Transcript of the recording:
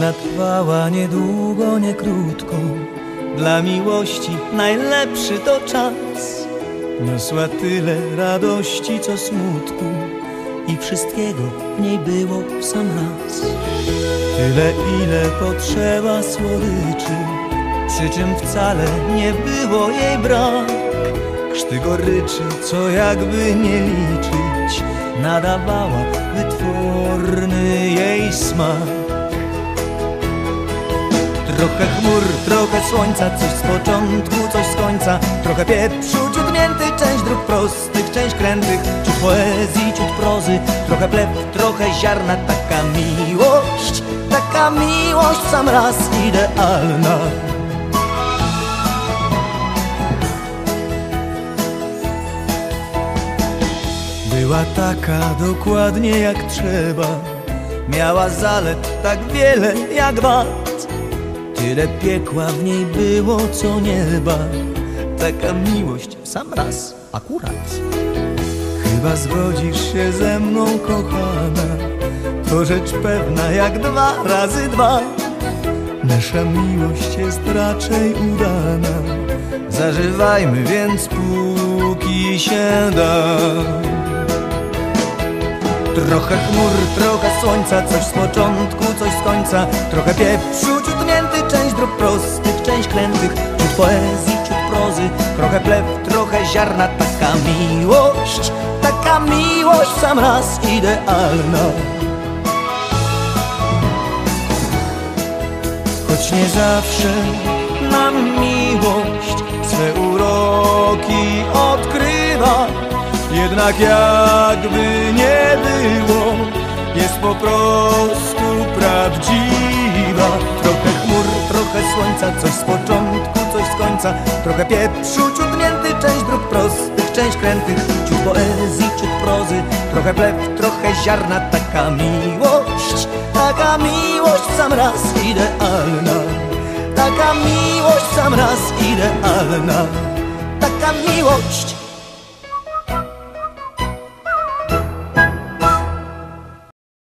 Ona trwała niedługo, nie krótko Dla miłości najlepszy to czas. Niosła tyle radości, co smutku. I wszystkiego w niej było w sam raz. Tyle, ile potrzeba słodyczy. Przy czym wcale nie było jej brak. Krzty goryczy, co jakby nie liczyć Nadawała wytworny jej smak Trochę chmur, trochę słońca, coś z początku, coś z końca. Trochę pieprzu, ciut mięty, część dróg prostych, część krętych Ciut poezji, ciut prozy, trochę plew, trochę ziarna Taka miłość, taka miłość sam raz idealna. Była taka dokładnie jak trzeba. Miała zalet tak wiele jak wad Tyle piekła w niej było co nieba. Taka miłość w sam raz akurat. Chyba zgodzisz się ze mną kochana. To rzecz pewna jak dwa razy dwa. Nasza miłość jest raczej udana. Zażywajmy więc póki się da Trochę chmur, trochę słońca, coś z początku, coś z końca. Trochę pieprzu, ciut mięty, część dróg prostych, część krętych Ciut poezji, ciut prozy, trochę plew, trochę ziarna Taka miłość, taka miłość sam raz idealna. Choć nie zawsze nam miłość swe uroki odkrywa jednak jakby nie było Jest po prostu prawdziwa. Trochę chmur, trochę słońca Coś z początku, coś z końca. Trochę pieprzu, ciut mięty Część dróg prostych, część krętych Ciut poezji, ciut prozy. Trochę plew, trochę ziarna Taka miłość, taka miłość w sam raz idealna. Taka miłość w sam raz idealna. Taka miłość